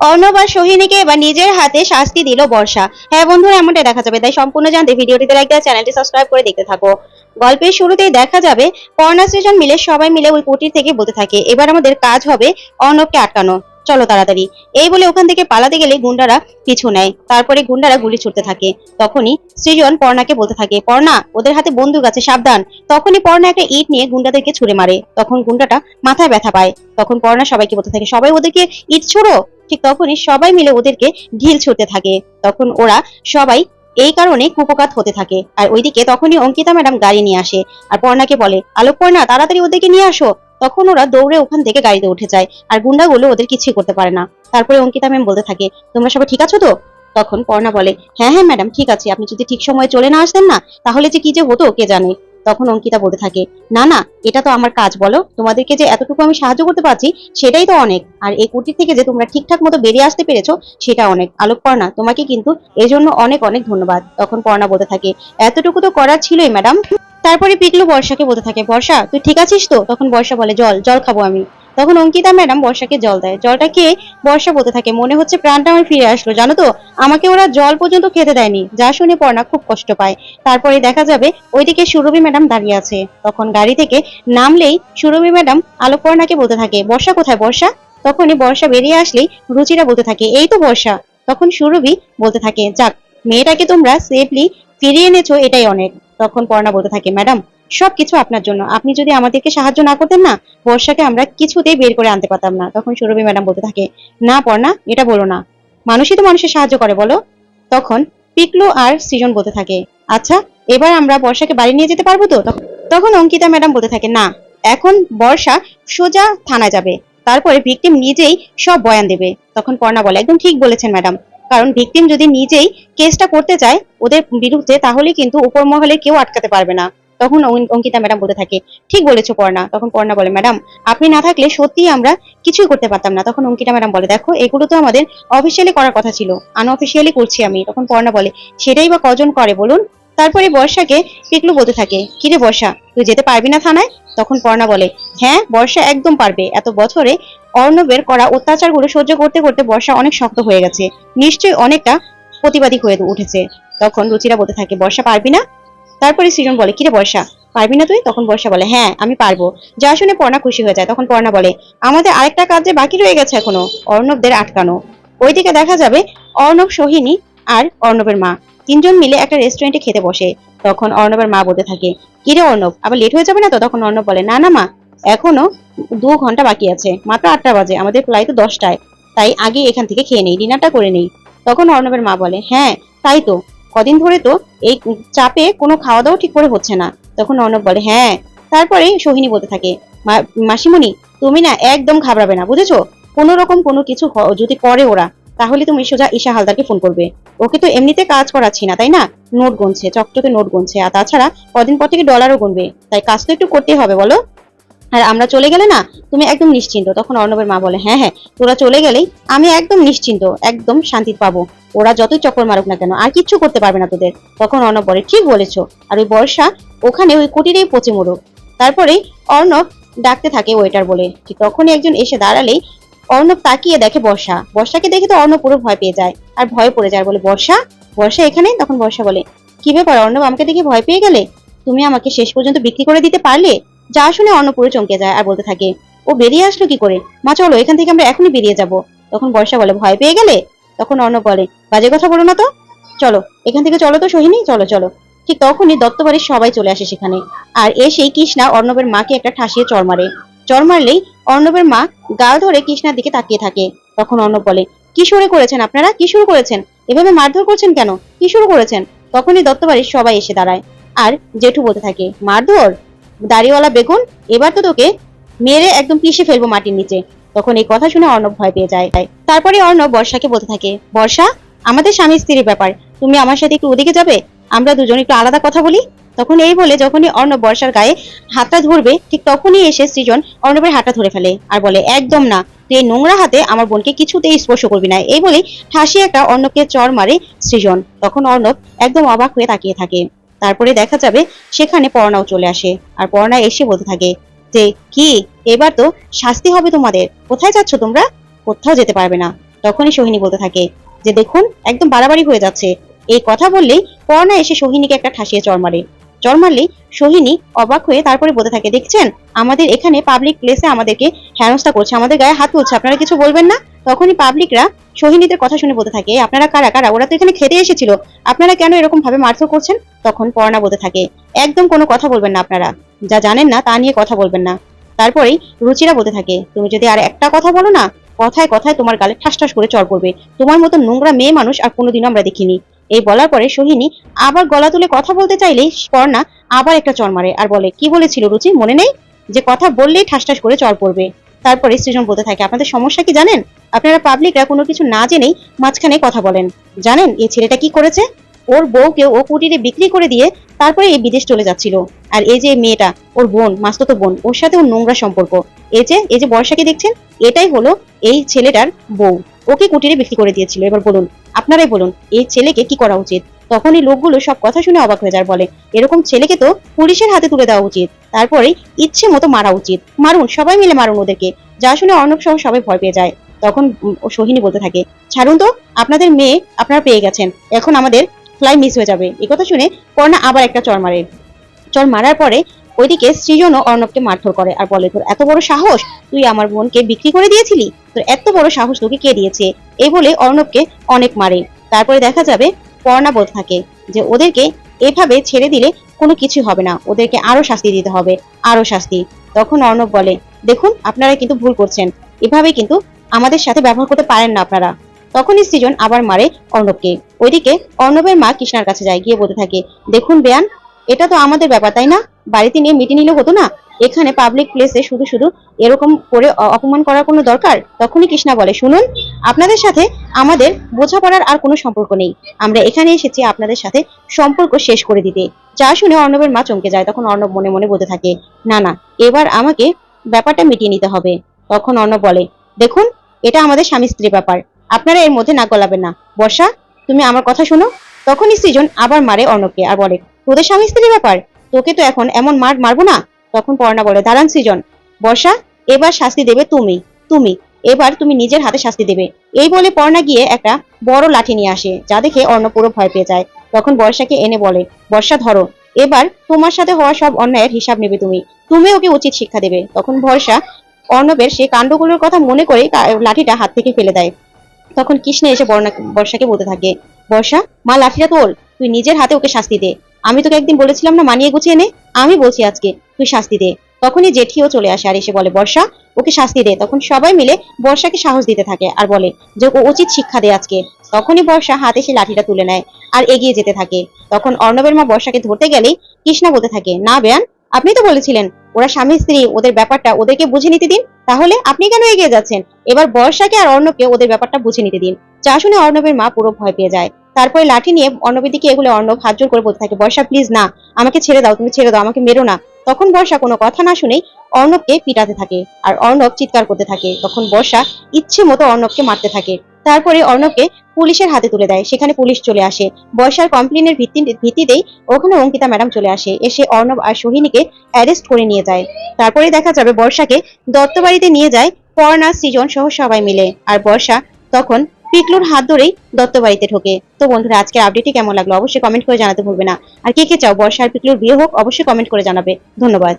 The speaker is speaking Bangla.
অর্ণব আর সোহিনীকে এবার নিজের হাতে শাস্তি দিল বর্ষা। হ্যাঁ বন্ধুরা, এমনটাই দেখা যাবে। তাই সম্পূর্ণ জানতে ভিডিওটিতে লাইক দেওয়া চ্যানেলটি সাবস্ক্রাইব করে দেখতে থাকো। গল্পের শুরুতেই দেখা যাবে পর্ণা সৃজন মিলে সবাই মিলে ওই কুটির থেকে বলতে থাকে। এবার আমাদের কাজ হবে অর্ণবকে আটকানো। চলো তাড়াতাড়ি। এই বলে ওখান থেকে পালাতে গেলে গুন্ডারা পিছু নেয়। তারপরে গুন্ডারা গুলি ছুটতে থাকে। তখনই সৃজন পর্ণাকে বলতে থাকে, পর্ণা, ওদের হাতে বন্দুক আছে, সাবধান। তখনই পর্ণা একটা ইট নিয়ে গুন্ডাদেরকে ছুড়ে মারে। তখন গুন্ডাটা মাথায় ব্যথা পায়। তখন পর্ণা সবাইকে বলতে থাকে, সবাই ওদেরকে ইট ছুড়ো? ঠিক তখনই সবাই মিলে ওদেরকে ঢিল ছুটতে থাকে। তখন ওরা সবাই এই কারণে কুপকাত হতে থাকে। আর ওইদিকে তখনই অঙ্কিতা ম্যাডাম গাড়ি নিয়ে আসে। আর পর্ণাকে বলে আলোক পর্ণা তাড়াতাড়ি ওদেরকে নিয়ে আসো। তখন ওরা দৌড়ে ওখান থেকে গাড়িতে উঠে যায়। আর গুন্ডাগুলো ওদের কিছুই করতে পারে না। তারপরে অঙ্কিতা ম্যাম বলতে থাকে, তোমরা সবাই ঠিক আছো তো? তখন পর্ণা বলে হ্যাঁ হ্যাঁ ম্যাডাম ঠিক আছে। আপনি যদি ঠিক সময়ে চলে না আসতেন না, তাহলে যে কি যে হতো, কে জানে? তখন অঙ্কিতা বলতে থাকে, না না, এটা তো আমার কাজ বলো। তোমাদেরকে যে এতটুকু আমি সাহায্য করতে পারছি, সেটাই তো অনেক। আর এই কুটির থেকে যে তোমরা ঠিকঠাক মতো বেরিয়ে আসতে পেরেছ, সেটা অনেক। আলোক পর্ণা, তোমাকে কিন্তু এই জন্য অনেক অনেক ধন্যবাদ। তখন পর্ণা বলতে থাকে, এতটুকু তো করার ছিলই ম্যাডাম তারপরে পিকলু বর্ষাকে বলতে থাকে, বর্ষা, তুই ঠিক আছিস তো? তখন বর্ষা বলে, জল জল খাব আমি। তখন অঙ্কিতা ম্যাডাম বর্ষাকে জল দেয়। জলটা খেয়ে বর্ষা বলতে থাকে, মনে হচ্ছে প্রাণটা আমার ফিরে আসলো, জানো তো? আমাকে ওরা জল পর্যন্ত খেতে দেয়নি। যা শুনে পর্ণা খুব কষ্ট পায়। তারপরে দেখা যাবে ওইদিকে সুরভি ম্যাডাম দাঁড়িয়ে আছে। তখন গাড়ি থেকে নামলেই সুরভি ম্যাডাম আলোকপর্ণাকে বলতে থাকে, বর্ষা কোথায়, বর্ষা? তখনই বর্ষা বেরিয়ে আসলেই রুচিরা বলতে থাকে, এই তো বর্ষা। তখন সুরভি বলতে থাকে, যাক, মেয়েটাকে তোমরা সেফলি ফিরিয়ে এনেছো, এটাই অনেক। তখন পর্ণা বলতে থাকে, ম্যাডাম, সবকিছু আপনার জন্য। আপনি যদি আমাদেরকে সাহায্য না করতেন না, বর্ষাকে আমরা কিছুতেই বের করে আনতে পারতাম না। তখন সুরভি ম্যাডাম বলতে থাকে, না পর্ণা, এটা বলো না। মানুষই তো মানুষের সাহায্য করে, বলো। তখন পিকলু আর সৃজন বলতে থাকে আচ্ছা এবার আমরা বর্ষাকে বাড়ি নিয়ে যেতে পারব তো? তখ- তখন অঙ্কিতা ম্যাডাম বলতে থাকে, না, এখন বর্ষা সোজা থানায় যাবে। তারপরে ভিকটিম নিজেই সব বয়ান দেবে। তখন পর্ণা বলে, একদম ঠিক বলেছেন, ম্যাডাম। কারণ ভিকটিম যদি নিজেই কেসটা করতে চায় ওদের বিরুদ্ধে তাহলে কিন্তু উপর মহলে কেউ আটকাতে পারবে না। তখন অঙ্কিতা ম্যাডাম বলতে থাকে, ঠিক বলেছ পর্ণা। তখন পর্ণা বলে ম্যাডাম আপনি না থাকলে সত্যি আমরা কিছুই করতে পারতাম না। তখন অঙ্কিতা ম্যাডাম বলে, দেখো, এগুলো তো আমাদের অফিসিয়ালি করার কথা ছিল। আনঅফিসিয়ালি করছি আমি। তখন পর্ণা বলে, সেটাই বা কজন করে বলুন? তারপরে বর্ষাকে পিকলু বলতে থাকে, কিরে বর্ষা, তুই যেতে পারবি না থানায়? তখন পর্ণা বলে হ্যাঁ বর্ষা একদম পারবে। এত বছরে অর্ণবের করা অত্যাচারগুলো সহ্য করতে করতে বর্ষা অনেক শক্ত হয়ে গেছে। নিশ্চয়ই অনেকটা প্রতিবাদী হয়ে উঠেছে। তখন রুচিরা বলতে থাকে, বর্ষা পারবি না? তারপরে সৃজন বলে, কিরে বর্ষা, পারবি না তুই? তখন বর্ষা বলে হ্যাঁ আমি পারব। যা শুনে পর্ণা খুশি হয়ে যায়। তখন পর্ণা বলে, আমাদের আরেকটা কাজ বাকি রয়ে গেছে এখনও, অর্ণবদের আটকানো। ওইদিকে দেখা যাবে অর্ণব সোহিনী আর অর্ণবের মা। তিনজন মিলে একটা রেস্টুরেন্টে খেতে বসে। তখন অর্ণবের মা বলতে থাকে, কিরে অর্ণব, আবার লেট হয়ে যাবে না তো? তখন অর্ণব বলে, না না মা, এখনও দু ঘণ্টা বাকি আছে, মাত্র আটটা বাজে, আমাদের ফ্লাইট তো দশটায়, তাই আগে এখান থেকে খেয়ে নেই ডিনারটা করে নেই। তখন অর্ণবের মা বলে হ্যাঁ তাই তো, কদিন ধরে তো এই চাপে কোনো খাওয়া দাওয়া ঠিক করে হচ্ছে না। তখন অর্ণব বলে হ্যাঁ। তারপরে সোহিনী বলতে থাকে, "মা- মাসিমণি, তুমি না একদম ঘাবড়াবে না, বুঝেছ? কোনো রকম কোনো কিছু যদি করে ওরা তাহলে তুমি সোজা ঈশা হালদারকে ফোন করবে। ওকে তো এমনিতে কাজ করাচ্ছি না, তাই না? নোট গুনছে, চকচকে নোট গুনছে। আর তাছাড়া কদিন পর থেকে ডলারও গুনবে। তাই কাজ তো একটু করতেই হবে, বলো? আর আমরা চলে গেলে না, তুমি একদম নিশ্চিন্ত। তখন অর্ণবের মা বলে হ্যাঁ হ্যাঁ তোরা চলে গেলেই আমি একদম নিশ্চিন্ত, একদম শান্তি পাবো। ওরা যতই চক্কর মারুক না কেন, আর কিচ্ছু করতে পারবে না তোদের। তখন অর্ণব বলে, ঠিক বলেছ। আর ওই বর্ষা ওখানে ওই কুটিরেই পচে মরুক। তারপরে অর্ণব ডাকতে থাকে ওয়েটার বলে। ঠিক তখনই একজন এসে দাঁড়ালেই অর্ণব তাকিয়ে দেখে বর্ষা। বর্ষাকে দেখে তো অর্ণব পুরো ভয় পেয়ে যায়। আর ভয় পড়ে যায় বলে, বর্ষা বর্ষা এখানে? তখন বর্ষা বলে, কি ব্যাপার অর্ণব, আমাকে দেখে ভয় পেয়ে গেলে? তুমি আমাকে শেষ পর্যন্ত বিক্রি করে দিতে পারলে? যা শুনে অর্ণব পুরো চমকে যায় আর বলতে থাকে, ও বেরিয়ে আসলো কি করে? মা, চলো, এখান থেকে আমরা এখনই বেরিয়ে যাব। তখন বর্ষা বলে, ভয় পেয়ে গেলে? তখন অর্ণব বলে, বাজে কথা বলো না তো। চলো, এখান থেকে চলো তো সোহিনী, চলো চলো। ঠিক তখনই দত্তবাড়ির সবাই চলে আসে সেখানে। আর এসেই কৃষ্ণা অর্ণবের মাকে একটা ঠাসিয়ে চর মারে। চর মারলেই অর্ণবের মা গাল ধরে কৃষ্ণার দিকে তাকিয়ে থাকে। তখন অর্ণব বলে, কি শুরু করেছেন আপনারা? কি শুরু করেছেন? এভাবে মারধর করছেন কেন? কি শুরু করেছেন? তখনই দত্তবাড়ির সবাই এসে দাঁড়ায়। আর জেঠু বলতে থাকে, মারধর? দাড়িওয়ালা বেগুন? এবার তো তোকে মেরে একদম পিষে ফেলব মাটির নিচে। তখন এই কথা শুনে অর্ণব ভয় পেয়ে যায়। তারপরে অর্ণব বর্ষাকে বলতে থাকে, বর্ষা, আমাদের স্বামী স্ত্রীর ব্যাপার। তুমি আমার সাথে একটু ওদিকে যাবে? আমরা দুজন একটু আলাদা কথা বলি? তখন এই বলে যখনই অর্ণব বর্ষার গায়ে হাতটা ধরবে, ঠিক তখনই এসে সৃজন অর্ণবের হাতটা ধরে ফেলে আর বলে, একদম না তুই নোংরা হাতে আমার বোনকে কিছুতেই স্পর্শ করবি না। এই বলে ঠাসি একটা অর্ণবকে চর মারে সৃজন। তখন অর্ণব একদম অবাক হয়ে তাকিয়ে থাকে। তারপরে দেখা যাবে সেখানে পর্ণাও চলে আসে আর পর্ণা এসে বলতে থাকে যে, কি? এবার তো শাস্তি হবে তোমাদের। কোথায় যাচ্ছ তোমরা? কোথাও যেতে পারবে না। তখনই সোহিনী বলতে থাকে যে, দেখুন, একদম বাড়াবাড়ি হয়ে যাচ্ছে। এই কথা বললেই পর্ণা এসে সোহিনীকে একটা ঠাসিয়ে চড় মারে। চড় মারলেই সোহিনী অবাক হয়ে তারপরে বলতে থাকে, দেখছেন, আমাদের এখানে পাবলিক প্লেসে আমাদেরকে হেনস্থা করছে, আমাদের গায়ে হাত তুলছে, আপনারা কিছু বলবেন না? তখনই পাবলিকরা সোহিনীদের কথা শুনে বলতে থাকে, আপনারা কারা কারা? ওরা তো এখানে খেতে এসেছিল, আপনারা কেন এরকম ভাবে মারধর করছেন? তখন পর্ণা বলতে থাকে, একদম কোনো কথা বলবেন না আপনারা, যা জানেন না তা নিয়ে কথা বলবেন না। তারপরেই রুচিরা বলতে থাকে, তুমি যদি আর একটা কথা বলো না, কথায় কথায় তোমার গালে ঠাস ঠাস করে চড় পড়বে তোমার মতো নোংরা মেয়ে মানুষ আর কোনোদিনও আমরা দেখিনি। এই বলার পরে সোহিনী আবার গলা তুলে কথা বলতে চাইলেই পর্ণা আবার একটা চর মারে আর বলে, কি বলেছিল রুচি? মনে নেই? যে কথা বললেই ঠাস ঠাস করে চর পড়বে। তারপরে সৃজন বলতে থাকে, আপনাদের সমস্যা কি জানেন? আপনারা পাবলিকরা কোনো কিছু না জেনেই মাঝখানে কথা বলেন। জানেন এই ছেলেটা কি করেছে? ওর বউকে ও কুটিরে বিক্রি করে দিয়ে তারপরে এই বিদেশ চলে যাচ্ছিল। আর এই যে মেয়েটা, ওর বোন, মাস্ততো বোন, ওর সাথে ওর নোংরা সম্পর্ক। এই যে এই যে বর্ষাকে দেখছেন? এটাই হলো এই ছেলেটার বউ। ওকে কুটিরে বিক্রি করে দিয়েছিল। এবার বলুন, আপনারাই বলুন, এই ছেলেকে কি করা উচিত? তখন এই লোকগুলো সব কথা শুনে অবাক হয়ে যায়, বলে, এরকম ছেলেকে তো পুলিশের হাতে তুলে দেওয়া উচিত। তারপরে ইচ্ছে মতো মারা উচিত। মারুন, সবাই মিলে মারুন ওদেরকে। যা শুনে অর্ণব সহ সবাই ভয় পেয়ে যায়। তখন ও সোহিনী বলতে থাকে, ছাড়ুন তো, আপনাদের মেয়ে আপনারা পেয়ে গেছেন। এখন আমাদের ফ্লাই মিস হয়ে যাবে। এই কথা শুনে পর্ণা আবার একটা চর মারে। চর মারার পরে ওইদিকে সৃজনও অর্ণবকে মারধর করে আর বলে, তোর এত বড় সাহস? তুই আমার বোনকে বিক্রি করে দিয়েছিলি? তোর এত বড় সাহস তোকে কে দিয়েছে? এই বলে অর্ণবকে অনেক মারে। তারপরে দেখা যাবে পর্ণা বলতে থাকে যে ওদেরকে এভাবে ছেড়ে দিলে কোনো কিছু হবে না। ওদেরকে আরও শাস্তি দিতে হবে, আরও শাস্তি। তখন অর্ণব বলে, দেখুন, আপনারা কিন্তু ভুল করছেন। এভাবে কিন্তু আমাদের সাথে ব্যবহার করতে পারেন না আপনারা। তখনই সৃজন আবার মারে অর্ণবকে। ওইদিকে অর্ণবের মা কৃষ্ণার কাছে যায়, গিয়ে বলতে থাকে, দেখুন বেয়ান এটা তো আমাদের ব্যাপার, তাই না? বাড়িতে নিয়ে মিটিয়ে নিলে হতো না? এখানে পাবলিক প্লেসে শুধু শুধু এরকম করে অপমান করার কোনো দরকার? তখনই কৃষ্ণা বলে, শুনুন, আপনাদের সাথে আমাদের বোঝাপড়ার আর কোনো সম্পর্ক নেই। আমরা এখানে এসেছি আপনাদের সাথে সম্পর্ক শেষ করে দিতে। যা শুনে অর্ণবের মা চমকে যায়, তখন অর্ণব মনে মনে বলতে থাকে, না না, এবার আমাকে ব্যাপারটা মিটিয়ে নিতে হবে। তখন অর্ণব বলে, দেখুন, এটা আমাদের স্বামী স্ত্রীর ব্যাপার। আপনারা এর মধ্যে নাক গলাবেন না। বর্ষা, তুমি আমার কথা শোনো? তখনই সৃজন আবার মারে অর্ণবকে আর বলে তোদের স্বামী স্ত্রী ব্যাপার? তোকে তো এখন এমন মার মারবো না? তখন পর্ণা বলে, দাঁড়ান সৃজন। বর্ষা, এবার শাস্তি দেবে তুমি তুমি। এবার তুমি নিজের হাতে শাস্তি দেবে। এই বলে পর্ণা গিয়ে একটা বড় লাঠি নিয়ে আসে, যা দেখে অর্ণ পুরো ভয় পেয়ে যায়। তখন বর্ষাকে এনে বলে, বর্ষা ধরো, এবার তোমার সাথে হওয়া সব অন্যায়ের হিসাব নেবে তুমি। তুমি ওকে উচিত শিক্ষা দেবে। তখন বর্ষা অর্ণবের সেই কাণ্ডগুলোর কথা মনে করে লাঠিটা হাত থেকে ফেলে দেয়। তখন কৃষ্ণ এসে বর্ণা বর্ষাকে বলতে থাকে, বর্ষা, মা, লাঠিটা তোল। তুই নিজের হাতে ওকে শাস্তি দে। আমি তোকে একদিন বলেছিলাম না, মানিয়ে গুছিয়ে নে। আমি বলছি আজকে, তুই শাস্তি দে। তখনই জেঠিও চলে আসে আর এসে বলে, বর্ষা, ওকে শাস্তি দে। তখন সবাই মিলে বর্ষাকে সাহস দিতে থাকে আর বলে যে ও উচিত শিক্ষা দে আজকে। তখনই বর্ষা হাতে সে লাঠিটা তুলে নেয় আর এগিয়ে যেতে থাকে। তখন অর্ণবের মা বর্ষাকে ধরতে গেলেই কৃষ্ণা বলতে থাকে, না, বেয়ান আপনি তো বলেছিলেন, ওরা স্বামী, স্ত্রী, ওদের ব্যাপারটা ওদেরকে বুঝে নিতে দিন। তাহলে আপনি কেন এগিয়ে যাচ্ছেন? এবার বর্ষাকে আর অর্ণবকে ওদের ব্যাপারটা বুঝে নিতে দিন। যা শুনে অর্ণবের মা পুরো ভয় পেয়ে যায়। তারপরে লাঠি নিয়ে অর্ণবের দিকে এগুলো অর্ণব হাত জোর করে বলতে থাকে, বর্ষা প্লিজ না, আমাকে ছেড়ে দাও, তুমি ছেড়ে দাও, আমাকে মেরো না। তখন বর্ষা কোনো কথা না শুনেই অর্ণবকে পিটাতে থাকে আর অর্ণব চিৎকার করতে থাকে। তখন বর্ষা ইচ্ছে মতো অর্ণবকে মারতে থাকে। তারপরে অর্ণবকে পুলিশের হাতে তুলে দেয়। সেখানে পুলিশ চলে আসে। বর্ষার কমপ্লেনের ভিত্তি ভিত্তিতেই ওখানে অঙ্কিতা ম্যাডাম চলে আসে। এসে অর্ণব আর সোহিনীকে অ্যারেস্ট করে নিয়ে যায়। তারপরে দেখা যাবে বর্ষাকে দত্ত বাড়িতে নিয়ে যায় পর্ণা সৃজন সহ সবাই মিলে। আর বর্ষা তখন পিকলুর হাত ধরেই দত্ত বাড়িতে ঢোকে। তো বন্ধুরা, আজকের আপডেটটি কেমন লাগল? অবশ্যই কমেন্ট করে জানাতে ভুলবে না। আর কে কে চাও, বর্ষা আর পিকলুর বিয়ে হোক, অবশ্যই কমেন্ট করে জানাবে। ধন্যবাদ।